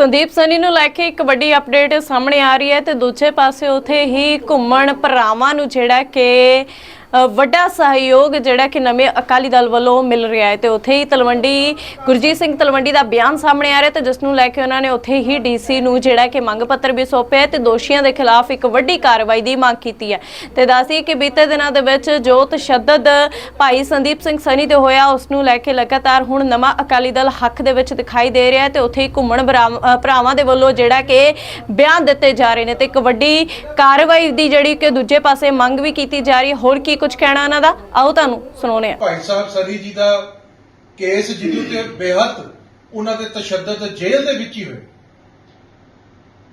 ਸੰਦੀਪ ਸਨੀ ਨੂੰ ਲੈ ਕੇ ਇੱਕ ਵੱਡੀ ਅਪਡੇਟ ਸਾਹਮਣੇ ਆ ਰਹੀ ਹੈ ਤੇ ਦੂਜੇ ਪਾਸੇ ਉਥੇ ਹੀ ਘੁੰਮਣ ਭਰਾਵਾਂ ਨੂੰ ਜਿਹੜਾ ਕਿ ਵੱਡਾ ਸਹਿਯੋਗ ਜਿਹੜਾ ਕਿ ਨਵੇਂ ਅਕਾਲੀ ਦਲ ਵੱਲੋਂ ਮਿਲ ਰਿਹਾ ਹੈ ਤੇ ਉੱਥੇ ਹੀ ਤਲਵੰਡੀ, ਗੁਰਜੀਤ ਸਿੰਘ ਤਲਵੰਡੀ ਦਾ ਬਿਆਨ ਸਾਹਮਣੇ ਆ ਰਿਹਾ ਤੇ ਜਿਸ ਨੂੰ ਲੈ ਕੇ ਉਹਨਾਂ ਨੇ ਉੱਥੇ ਹੀ ਡੀਸੀ ਨੂੰ ਜਿਹੜਾ ਕਿ ਮੰਗ ਪੱਤਰ ਵੀ ਸੌਂਪਿਆ ਹੈ ਤੇ ਦੋਸ਼ੀਆਂ ਦੇ ਖਿਲਾਫ ਇੱਕ ਵੱਡੀ ਕਾਰਵਾਈ ਦੀ ਮੰਗ ਕੀਤੀ ਹੈ। ਤੇ ਦੱਸਦੀ ਕਿ ਬੀਤੇ ਦਿਨਾਂ ਦੇ ਵਿੱਚ ਜੋ ਤਸ਼ੱਦਦ ਭਾਈ ਸੰਦੀਪ ਸਿੰਘ ਸਨੀ ਤੇ ਹੋਇਆ, ਉਸ ਨੂੰ ਲੈ ਕੇ ਲਗਾਤਾਰ ਹੁਣ ਨਵਾਂ ਅਕਾਲੀ ਦਲ ਹੱਕ ਦੇ ਵਿੱਚ ਦਿਖਾਈ ਦੇ ਰਿਹਾ ਹੈ ਤੇ ਉੱਥੇ ਹੀ ਘੁੰਮਣ ਭਰਾਵ- ਭਰਾਵਾਂ ਦੇ ਵੱਲੋਂ ਜਿਹੜਾ ਕਿ ਬਿਆਨ ਦਿੱਤੇ ਜਾ ਰਹੇ ਨੇ ਤੇ ਇੱਕ ਵੱਡੀ ਕਾਰਵਾਈ ਦੀ ਜਿਹੜੀ ਕਿ ਦੂਜੇ ਪਾਸੇ ਮੰਗ ਵੀ ਕੀਤੀ ਜਾ ਰਹੀ ਹੈ। ਹੋਰ ਕੀ ਕੁਝ ਕਹਿਣਾ ਇਹਨਾਂ ਦਾ? ਆਓ ਤੁਹਾਨੂੰ ਸੁਣਾਉਂਦੇ ਹਾਂ। ਭਾਈ ਸਾਹਿਬ, ਸਰੀ ਜੀ ਦਾ ਕੇਸ ਜਿਹਦੇ ਉੱਤੇ ਬੇਹੱਦ ਉਹਨਾਂ ਦੇ ਤਸ਼ੱਦਦ ਜੇਲ੍ਹ ਦੇ ਵਿੱਚ ਹੀ ਹੋਏ।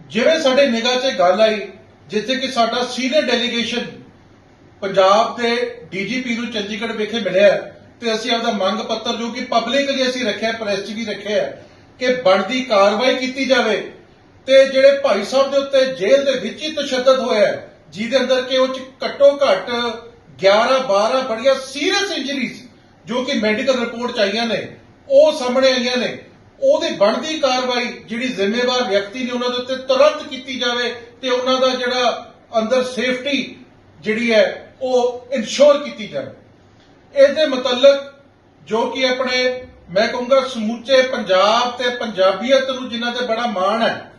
ਜਿਵੇਂ ਸਾਡੇ ਨਿਗਾਹ 'ਚ ਇਹ ਗੱਲ ਆਈ, ਜਿੱਥੇ ਕਿ ਸਾਡਾ ਸੀਨੀਅਰ ਡੈਲੀਗੇਸ਼ਨ ਪੰਜਾਬ ਦੇ ਡੀਜੀਪੀ ਨੂੰ ਚੰਡੀਗੜ੍ਹ ਵਿਖੇ ਮਿਲਿਆ ਤੇ ਅਸੀਂ ਆਪਦਾ ਮੰਗ ਪੱਤਰ ਜੋ ਕਿ ਪਬਲਿਕਲੀ ਅਸੀਂ ਰੱਖਿਆ, ਪ੍ਰੈਸ 'ਚ ਵੀ ਰੱਖਿਆ ਕਿ ਬਣਦੀ ਕਾਰਵਾਈ ਕੀਤੀ ਜਾਵੇ। ਤੇ ਜਿਹੜੇ ਭਾਈ ਸਾਹਿਬ ਦੇ ਉੱਤੇ ਜੇਲ੍ਹ ਦੇ ਵਿੱਚ ਹੀ ਤਸ਼ੱਦਦ ਹੋਇਆ ਜਿਹਦੇ ਅੰਦਰ ਕਿ ਉਹ 'ਚ ਘੱਟੋ ਘੱਟ 11 12 ਬੜੀਆਂ ਸੀਰੀਅਸ ਇੰਜਰੀਜ਼ ਜੋ ਕਿ ਮੈਡੀਕਲ ਰਿਪੋਰਟ ਚ ਆਈਆਂ ਨੇ, ਉਹ ਸਾਹਮਣੇ ਆਈਆਂ ਨੇ। ਉਹਦੀ ਬਣਦੀ ਕਾਰਵਾਈ ਜਿਹੜੀ ਜ਼ਿੰਮੇਵਾਰ ਵਿਅਕਤੀ ਨੇ ਉਹਨਾਂ ਦੇ ਉੱਤੇ ਤੁਰੰਤ ਕੀਤੀ ਜਾਵੇ ਤੇ ਉਹਨਾਂ ਦਾ ਜਿਹੜਾ ਅੰਦਰ ਸੇਫਟੀ ਜਿਹੜੀ ਹੈ, ਉਹ ਇਨਸ਼ੋਰ ਕੀਤੀ ਜਾਵੇ। ਇਹਦੇ ਮੁਤਲਕ ਜੋ ਕਿ ਆਪਣੇ, ਮੈਂ ਕਹੂੰਗਾ ਸਮੁੱਚੇ ਪੰਜਾਬ ਤੇ ਪੰਜਾਬੀਅਤ ਨੂੰ ਜਿਨ੍ਹਾਂ ਤੇ ਬੜਾ ਮਾਣ ਹੈ,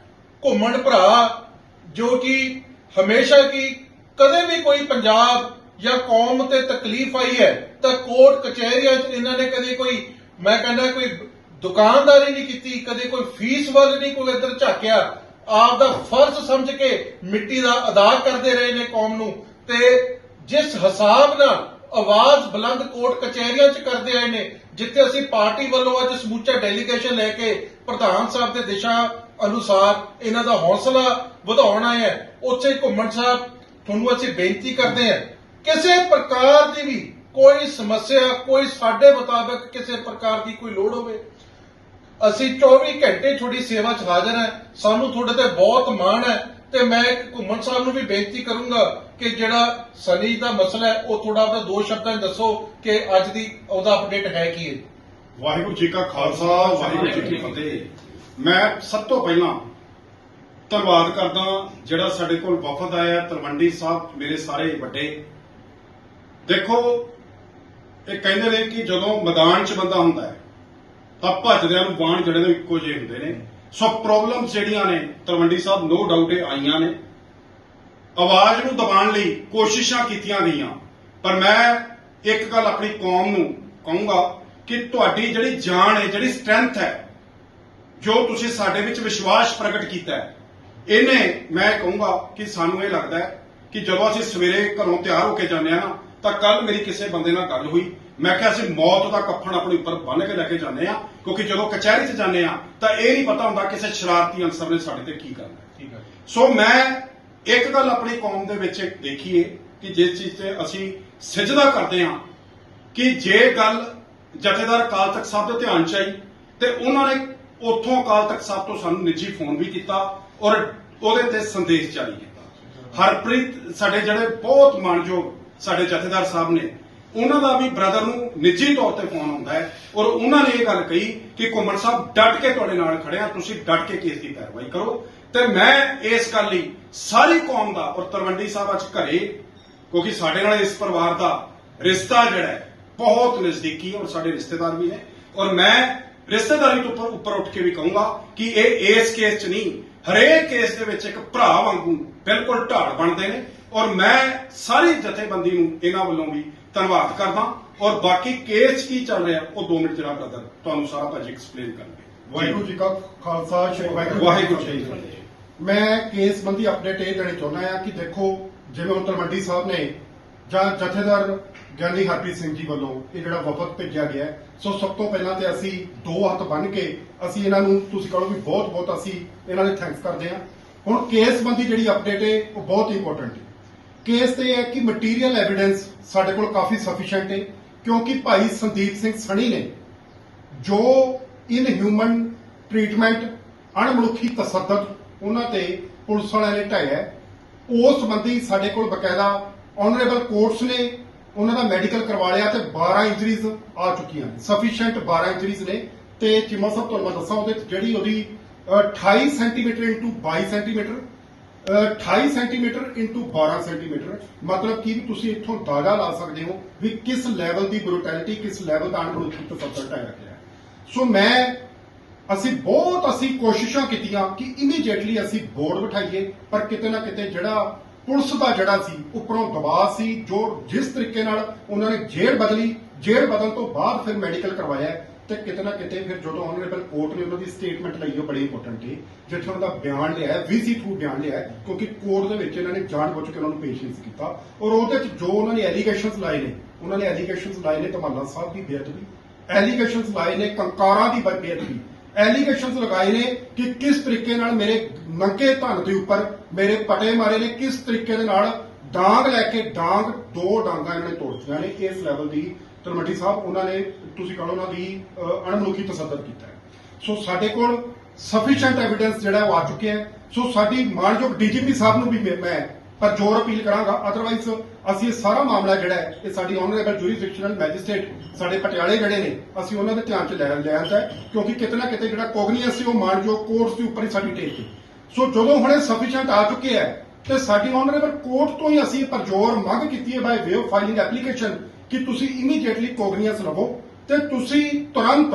ਘੁੰਮਣ ਭਰਾ, ਜੋ ਕਿ ਹਮੇਸ਼ਾ ਕੀ ਕਦੇ ਵੀ ਕੋਈ ਪੰਜਾਬ ਜਾਂ ਕੌਮ ਤੇ ਤਕਲੀਫ ਆਈ ਹੈ, ਤਾਂ ਕੋਰਟ ਕਚਹਿਰੀਆਂ 'ਚ ਇਹਨਾਂ ਨੇ ਕਦੇ ਕੋਈ, ਮੈਂ ਕਹਿੰਦਾ ਕੋਈ ਦੁਕਾਨਦਾਰੀ ਨਹੀਂ ਕੀਤੀ, ਕਦੇ ਕੋਈ ਫੀਸ ਵੱਲ ਨਹੀਂ ਕੋਈ ਇੱਧਰ ਝਾਕਿਆ। ਆਪ ਦਾ ਫਰਜ਼ ਸਮਝ ਕੇ ਮਿੱਟੀ ਦਾ ਅਦਾ ਕਰਦੇ ਰਹੇ ਨੇ ਕੌਮ ਨੂੰ। ਤੇ ਜਿਸ ਹਿਸਾਬ ਨਾਲ ਆਵਾਜ਼ ਬੁਲੰਦ ਕੋਰਟ ਕਚਹਿਰੀਆਂ 'ਚ ਕਰਦੇ ਆਏ ਨੇ, ਜਿੱਥੇ ਅਸੀਂ ਪਾਰਟੀ ਵੱਲੋਂ ਅੱਜ ਸਮੂਚਾ ਡੈਲੀਗੇਸ਼ਨ ਲੈ ਕੇ ਪ੍ਰਧਾਨ ਸਾਹਿਬ ਦੇ ਦਿਸ਼ਾ ਅਨੁਸਾਰ ਇਹਨਾਂ ਦਾ ਹੌਸਲਾ ਵਧਾਉਣ ਆਏ ਹੈ, ਉੱਥੇ ਘੁੰਮਣ ਸਾਹਿਬ, ਤੁਹਾਨੂੰ ਅਸੀਂ ਬੇਨਤੀ ਕਰਦੇ ਹਾਂ ਕਿਸੇ ਪ੍ਰਕਾਰ ਦੀ ਵੀ ਕੋਈ ਸਮੱਸਿਆ, ਕੋਈ ਸਾਡੇ ਮੁਤਾਬਕ ਕਿਸੇ ਪ੍ਰਕਾਰ ਦੀ ਕੋਈ ਲੋੜ ਹੋਵੇ, ਅਸੀਂ 24 ਘੰਟੇ ਤੁਹਾਡੀ ਸੇਵਾ 'ਚ ਹਾਜ਼ਰ ਹਾਂ। ਸਾਨੂੰ ਤੁਹਾਡੇ ਤੇ ਬਹੁਤ ਮਾਣ ਹੈ ਤੇ ਮੈਂ ਘੁੰਮਣ ਸਾਹਿਬ ਨੂੰ ਵੀ ਬੇਨਤੀ ਕਰੂੰਗਾ ਕਿ ਜਿਹੜਾ ਸਨੀ ਦਾ ਮਸਲਾ ਹੈ, ਉਹ ਥੋੜਾ ਆਪਣਾ ਦੋ ਸ਼ਬਦਾਂ 'ਚ ਦੱਸੋ ਕਿ ਅੱਜ ਦੀ ਉਹਦਾ ਅਪਡੇਟ ਹੈ ਕੀ ਹੈ। ਵਾਹਿਗੁਰੂ ਜੀ ਕਾ ਖਾਲਸਾ, ਵਾਹਿਗੁਰੂ ਜੀ ਕੀ ਫਤਿਹ। ਮੈਂ ਸਭ ਤੋਂ ਪਹਿਲਾਂ ਧੰਨਵਾਦ ਕਰਦਾ ਜਿਹੜਾ ਸਾਡੇ ਕੋਲ ਵਫਦ ਆਇਆ, ਤਲਵੰਡੀ ਸਾਹਿਬ, ਮੇਰੇ ਸਾਰੇ ਵੱਡੇ ਦੇਖੋ, ਇਹ ਕਹਿੰਦੇ ਨੇ ਕਿ ਜਦੋਂ ਮੈਦਾਨ 'ਚ ਬੰਦਾ ਹੁੰਦਾ ਹੈ, ਤਾਂ ਭੱਜਦਿਆਂ ਨੂੰ ਬਾਣ ਜਿਹੜੇ ਨੇ ਇੱਕੋ ਜਿਹੇ ਹੁੰਦੇ ਨੇ। ਸੋ ਪ੍ਰੋਬਲਮਸ ਜਿਹੜੀਆਂ ਨੇ, ਤਲਵੰਡੀ ਸਾਹਿਬ ਨੋ ਡਾਊਟ ਇਹ ਆਈਆਂ ਨੇ। ਆਵਾਜ਼ ਨੂੰ ਦਬਾਉਣ ਲਈ ਕੋਸ਼ਿਸ਼ਾਂ ਕੀਤੀਆਂ ਗਈਆਂ। ਪਰ ਮੈਂ ਇੱਕ ਗੱਲ ਆਪਣੀ ਕੌਮ ਨੂੰ ਕਹੂੰਗਾ ਕਿ ਤੁਹਾਡੀ ਜਿਹੜੀ ਜਾਨ ਹੈ, ਜਿਹੜੀ ਸਟਰੈਂਥ ਹੈ, ਜੋ ਤੁਸੀਂ ਸਾਡੇ ਵਿੱਚ ਵਿਸ਼ਵਾਸ ਪ੍ਰਗਟ ਕੀਤਾ ਹੈ, ਇਹਨੇ ਮੈਂ ਕਹੂੰਗਾ ਕਿ ਸਾਨੂੰ ਇਹ ਲੱਗਦਾ ਹੈ ਕਿ ਜਦੋਂ ਅਸੀਂ ਸਵੇਰੇ ਘਰੋਂ ਤਿਆਰ ਹੋ ਕੇ ਜਾਂਦੇ ਆ ਨਾ ਤਾਂ ਕੱਲ ਮੇਰੀ ਕਿਸੇ ਬੰਦੇ ਨਾਲ ਗੱਲ ਹੋਈ। ਮੈਂ ਕਿਹਾ ਅਸੀਂ ਮੌਤ ਦਾ ਕੱਫਣ ਆਪਣੇ ਉੱਪਰ ਬੰਨ੍ਹ ਕੇ ਲੈ ਕੇ ਜਾਂਦੇ ਆ ਕਿਉਂਕਿ ਜਦੋਂ ਕਚਹਿਰੀ 'ਚ ਜਾਂਦੇ ਆ ਤਾਂ ਇਹ ਨਹੀਂ ਪਤਾ ਹੁੰਦਾ ਕਿਸੇ ਸ਼ਰਾਰਤੀ ਅਨਸਰ ਨੇ ਸਾਡੇ ਤੇ ਕੀ ਕਰਨਾ ਠੀਕ ਹੈ। ਸੋ ਮੈਂ ਇੱਕ ਗੱਲ ਆਪਣੀ ਕੌਮ ਦੇ ਵਿੱਚ ਦੇਖੀਏ ਕਿ ਜਿਸ ਚੀਜ਼ ਤੇ ਅਸੀਂ ਸਿਜਦਾ ਕਰਦੇ ਹਾਂ ਕਿ ਜੇ ਗੱਲ ਜਥੇਦਾਰ ਅਕਾਲ ਤਖਤ ਸਾਹਿਬ ਦੇ ਧਿਆਨ ਚ ਆਈ ਤੇ ਉਹਨਾਂ ਨੇ ਉੱਥੋਂ ਅਕਾਲ ਤਖਤ ਸਾਹਿਬ ਤੋਂ ਸਾਨੂੰ ਨਿੱਜੀ ਫੋਨ ਵੀ ਕੀਤਾ ਔਰ ਉਹਦੇ ਤੇ ਸੰਦੇਸ਼ ਜਾਰੀ ਕੀਤਾ। ਹਰਪ੍ਰੀਤ ਸਾਡੇ ਜਿਹੜੇ ਬਹੁਤ ਮਾਣਯੋਗ ਸਾਡੇ ਜਥੇਦਾਰ ਸਾਹਿਬ ਨੇ, ਉਹਨਾਂ ਦਾ ਵੀ ਬ੍ਰਦਰ ਨੂੰ ਨਿੱਜੀ ਤੌਰ ਤੇ ਫੋਨ ਆਉਂਦਾ ਹੈ ਔਰ ਉਹਨਾਂ ਨੇ ਇਹ ਗੱਲ ਕਹੀ ਕਿ ਕੁਮਰ ਸਾਹਿਬ ਡਟ ਕੇ ਤੁਹਾਡੇ ਨਾਲ ਖੜੇ ਆ, ਤੁਸੀਂ ਡਟ ਕੇ ਕੇਸ ਦੀ ਕਾਰਵਾਈ ਕਰੋ। ਤੇ ਮੈਂ ਇਸ ਗੱਲ ਲਈ ਸਾਰੀ ਕੌਮ ਦਾ ਔਰ ਤਲਵੰਡੀ ਸਾਹਿਬ ਅੱਜ ਘਰੇ, ਕਿਉਂਕਿ ਸਾਡੇ ਨਾਲ ਇਸ ਪਰਿਵਾਰ ਦਾ ਰਿਸ਼ਤਾ ਜਿਹੜਾ ਹੈ, ਬਹੁਤ ਨਜ਼ਦੀਕੀ ਔਰ ਸਾਡੇ ਰਿਸ਼ਤੇਦਾਰ ਵੀ ਨੇ। ਔਰ ਮੈਂ ਰਿਸ਼ਤੇਦਾਰੀ ਤੋਂ ਉੱਪਰ ਉੱਪਰ ਉੱਠ ਕੇ ਵੀ ਕਹੂੰਗਾ ਕਿ ਇਹ ਇਸ ਕੇਸ 'ਚ ਨਹੀਂ, ਹਰੇਕ ਕੇਸ ਦੇ ਵਿੱਚ ਇੱਕ ਭਰਾ ਵਾਂਗੂ ਬਿਲਕੁਲ ਢਾਲ ਬਣਦੇ ਨੇ। ਔਰ ਮੈਂ ਸਾਰੀ ਜਥੇਬੰਦੀ ਨੂੰ ਇਹਨਾਂ ਵੱਲੋਂ ਵੀ ਧੰਨਵਾਦ ਕਰਦਾ ਔਰ ਬਾਕੀ ਕੇਸ ਕੀ ਚੱਲ ਰਿਹਾ ਉਹ 2 ਮਿੰਟ ਜਿਹੜਾ ਬ੍ਰਦਰ ਤੁਹਾਨੂੰ ਸਾਰਾ ਭਾਜੀ ਐਕਸਪਲੇਨ ਕਰਨਗੇ ਵਾਹਿਗੁਰੂ ਜੀ ਕਾ ਖਾਲਸਾ ਸ਼੍ਰੀ ਵਾਹਿਗੁਰੂ ਵਾਹਿਗੁਰੂ ਜੀ। ਮੈਂ ਕੇਸ ਸੰਬੰਧੀ ਅਪਡੇਟ ਇਹ ਦੇਣੀ ਚਾਹੁੰਦਾ ਹਾਂ ਕਿ ਦੇਖੋ ਜਿਵੇਂ ਹੁਣ ਤਲਵੰਡੀ ਸਾਹਿਬ ਨੇ ਜਾਂ ਜਥੇਦਾਰ ਗਿਆਨੀ ਹਰਪ੍ਰੀਤ ਸਿੰਘ ਜੀ ਵੱਲੋਂ ਇਹ ਜਿਹੜਾ ਵਫਦ ਭੇਜਿਆ ਗਿਆ ਸੋ ਸਭ ਤੋਂ ਪਹਿਲਾਂ ਤੇ ਅਸੀਂ ਦੋ ਹੱਥ ਬੰਨ੍ਹ ਕੇ ਅਸੀਂ ਇਹਨਾਂ ਨੂੰ ਤੁਸੀਂ ਕਹੋ ਵੀ ਬਹੁਤ ਬਹੁਤ ਅਸੀਂ ਇਹਨਾਂ ਦੇ ਥੈਂਕਸ ਕਰਦੇ ਹਾਂ। ਹੁਣ ਕੇਸ ਸੰਬੰਧੀ ਜਿਹੜੀ ਅਪਡੇਟ ਹੈ ਉਹ ਬਹੁਤ ਇੰਪੋਰਟੈਂਟ ਹੈ। ਕੇਸ ਤੇ ਇਹ ਹੈ ਕਿ ਮਟੀਰੀਅਲ ਐਵੀਡੈਂਸ ਸਾਡੇ ਕੋਲ ਕਾਫੀ ਸਫੀਸ਼ੀਐਂਟ ਹੈ ਕਿਉਂਕਿ ਭਾਈ ਸੰਦੀਪ ਸਿੰਘ ਸਣੀ ਨੇ ਜੋ ਇਨਹਿਊਮਨ ਟ੍ਰੀਟਮੈਂਟ ਅਣਮਨੁੱਖੀ ਤਸੱਦਦ ਉਹਨਾਂ ਤੇ ਪੁਲਿਸ ਵਾਲਿਆਂ ਨੇ ਢਾਇਆ ਉਸ ਸੰਬੰਧੀ ਸਾਡੇ ਕੋਲ ਬਕਾਇਦਾ ਆਨਰੇਬਲ ਕੋਰਟਸ ਨੇ, ਉਹਨਾਂ ਦਾ ਮੈਡੀਕਲ ਕਰਵਾ ਲਿਆ ਤੇ 12 ਇੰਜਰੀਜ਼ ਆ ਚੁੱਕੀਆਂ ਨੇ ਸਫੀਸ਼ੀਐਂਟ 12 ਇੰਜਰੀਜ਼ ਨੇ, ਤੇ ਚਿਮਾ ਸਾਹਿਬ, ਤੁਹਾਨੂੰ ਮੈਂ ਦੱਸਾਂ ਉਹਦੇ ਜਿਹੜੀ ਉਹਦੀ 28 centimetre into 22 centimetre 28 centimetre into 12 centimetre. ਮਤਲਬ ਕਿ ਵੀ ਤੁਸੀਂ ਇੱਥੋਂ ਅੰਦਾਜ਼ਾ ਲਾ ਸਕਦੇ ਹੋ ਵੀ ਕਿਸ ਲੈਵਲ ਦੀ ਬਰੂਟੈਲਿਟੀ ਕਿਸ ਲੈਵਲ ਦਾ ਅਣਮਨੁੱਖੀ ਤਸੱਦਦ ਢਾਇਆ ਗਿਆ ਸੋ ਮੈਂ, ਅਸੀਂ ਬਹੁਤ, ਅਸੀਂ ਕੋਸ਼ਿਸ਼ਾਂ ਕੀਤੀਆਂ ਕਿ ਇਮੀਡੀਏਟਲੀ ਅਸੀਂ ਬੋਰਡ ਬਿਠਾਈਏ, ਪਰ ਕਿਤੇ ਨਾ ਕਿਤੇ ਜਿਹੜਾ ਪੁਲਿਸ ਦਾ ਜਿਹੜਾ ਸੀ, ਉੱਪਰੋਂ ਦਬਾਅ ਸੀ, ਜੋ ਜਿਸ ਤਰੀਕੇ ਨਾਲ ਉਹਨਾਂ ਨੇ ਜੇਲ੍ਹ ਬਦਲੀ, ਜੇਲ੍ਹ ਬਦਲਣ ਤੋਂ ਬਾਅਦ ਫਿਰ ਮੈਡੀਕਲ ਕਰਵਾਇਆ ਤੇ ਕਿਤੇ ਨਾ ਕਿਤੇ ਫਿਰ ਜਦੋਂ ਆਨਰੇਬਲ ਕੋਰਟ ਨੇ ਉਹਨਾਂ ਦੀ ਸਟੇਟਮੈਂਟ ਲਈ ਉਹ ਬੜੀ ਇੰਪੋਰਟੈਂਟ ਹੈ ਜਿੱਥੇ ਉਹਨਾਂ ਦਾ ਬਿਆਨ ਲਿਆ ਹੈ ਵੀਸੀ ਥਰੂ ਬਿਆਨ ਲਿਆ ਹੈ, ਕਿਉਂਕਿ ਕੋਰਟ ਦੇ ਵਿੱਚ ਇਹਨਾਂ ਨੇ ਜਾਣਬੁੱਝ ਕੇ ਉਹਨਾਂ ਨੂੰ ਪੇਸ਼ ਕੀਤਾ। ਔਰ ਉਹਦੇ ਚ ਜੋ ਉਹਨਾਂ ਨੇ ਐਲੀਗੇਸ਼ਨਸ ਲਾਏ ਨੇ, ਉਹਨਾਂ ਨੇ ਐਲੀਗੇਸ਼ਨਸ ਲਾਏ ਨੇ ਧਮਾਲਾ ਸਾਹਿਬ ਦੀ ਬੇਅਦਬੀ ਐਲੀਗੇਸ਼ਨਸ ਲਾਏ ਨੇ ਕੰਕਾਰਾਂ ਦੀ ਬੇਅਦਬੀ ਐਲੀਗੇਸ਼ਨਸ ਲਗਾਏ ਨੇ ਕਿ ਕਿਸ ਤਰੀਕੇ ਨਾਲ ਮੇਰੇ ਨੰਗੇ ਧਨ ਦੇ ਉੱਪਰ ਮੇਰੇ ਪਟੇ ਮਾਰੇ ਨੇ, ਕਿਸ ਤਰੀਕੇ ਦੇ ਨਾਲ ਡਾਂਗ ਲੈ ਕੇ ਡਾਂਗ, ਦੋ ਡਾਂਗਾਂ ਇਹਨਾਂ ਨੇ ਤੋੜਤੀਆਂ ਨੇ, ਇਸ ਲੈਵਲ ਦੀ ਤਲਮੰਡੀ ਸਾਹਿਬ ਉਹਨਾਂ ਨੇ ਤੁਸੀਂ ਕਹੋ ਉਹਨਾਂ ਦੀ ਅਹ, ਅਣਮਨੁੱਖੀ ਤਸੱਦਦ ਕੀਤਾ ਹੈ। ਸੋ ਸਾਡੇ ਕੋਲ ਸਫੀਸ਼ੀਐਂਟ ਐਵੀਡੈਂਸ ਜਿਹੜਾ ਉਹ ਆ ਚੁੱਕਿਆ ਹੈ। ਸੋ ਸਾਡੀ ਮਾਨਯੋਗ ਡੀਜੀਪੀ ਸਾਹਿਬ ਨੂੰ ਵੀ ਮੈਂ- ਪਰ ਜ਼ੋਰ ਅਪੀਲ ਕਰਾਂਗਾ। ਅਦਰਵਾਈਜ਼ ਅਸੀਂ ਇਹ ਸਾਰਾ ਮਾਮਲਾ ਜਿਹੜਾ ਹੈ ਇਹ ਸਾਡੀ ਆਨਰੇਬਲ ਜੁਰੀਸਡਿਕਸ਼ਨਲ ਮੈਜਿਸਟ੍ਰੇਟ ਸਾਡੇ ਪਟਿਆਲੇ ਜਿਹੜੇ ਨੇ ਅਸੀਂ ਉਹਨਾਂ ਦੇ ਧਿਆਨ 'ਚ ਲੈ ਲਿਆ ਕਿਉਂਕਿ ਕਿਤੇ ਨਾ ਕਿਤੇ ਜਿਹੜਾ ਕੋਗਨੀਅਸ ਸੀ ਉਹ ਮਾਨਯੋਗ ਕੋਰਟਸ ਦੇ ਉੱਪਰ ਹੀ ਸਾਡੀ ਟੇਕ ਹੈ ਸੋ ਜਦੋਂ ਹੁਣੇ ਸਫੀਸ਼ੀਐਂਟ ਆ ਚੁੱਕੇ ਹੈ ਤੇ ਸਾਡੀ ਆਨਰੇਬਲ ਕੋਰਟ ਤੋਂ ਹੀ ਅਸੀਂ ਪਰਜੋਰ ਮੰਗ ਕੀਤੀ ਹੈ by way of filing application ਕਿ ਤੁਸੀਂ ਇਮੀਡੀਏਟਲੀ ਕੋਗਨੀਅਸ ਲਵੋ ਤੇ ਤੁਸੀਂ ਤੁਰੰਤ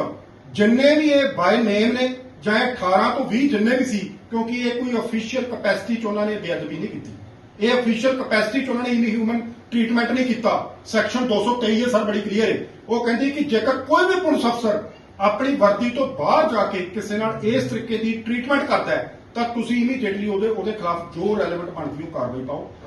ਜਿੰਨੇ ਵੀ ਇਹ ਬਾਈ ਨੇਮ ਨੇ ਜਾਂ ਇਹ 18 ਤੋਂ 20 ਜਿੰਨੇ ਵੀ ਸੀ, ਕਿਉਂਕਿ ਇਹ ਕੋਈ ਅਫੀਸ਼ੀਅਲ ਕਪੈਸਿਟੀ ਚ ਉਹਨਾਂ ਨੇ ਬੇਅਦਬੀ ਨਹੀਂ ਕੀਤੀ। ਇਹ ਅਫੀਸ਼ੀਅਲ ਕਪੈਸਿਟੀ ਚ ਉਹਨਾਂ ਨੇ ਇਨਹਿਊਮਨ ਟ੍ਰੀਟਮੈਂਟ ਨਹੀਂ ਕੀਤਾ। ਸੈਕਸ਼ਨ 223 ਹੈ ਸਰ ਬੜੀ ਕਲੀਅਰ ਹੈ। ਉਹ ਕਹਿੰਦੀ ਕਿ ਜੇਕਰ ਕੋਈ ਵੀ ਪੁਲਿਸ ਅਫਸਰ ਆਪਣੀ ਵਰਦੀ ਤੋਂ ਬਾਹਰ ਜਾ ਕੇ ਕਿਸੇ ਨਾਲ ਇਸ ਤਰੀਕੇ ਦੀ ਟ੍ਰੀਟਮੈਂਟ ਕਰਦਾ ਹੈ, ਤਾਂ ਤੁਸੀਂ ਇਮੀਡੀਏਟਲੀ ਉਹਦੇ ਉਹਦੇ ਖਿਲਾਫ ਜੋ ਰੈਲੇਵੈਂਟ ਬਣਦੀ ਉਹ ਕਾਰਵਾਈ ਪਾਓ।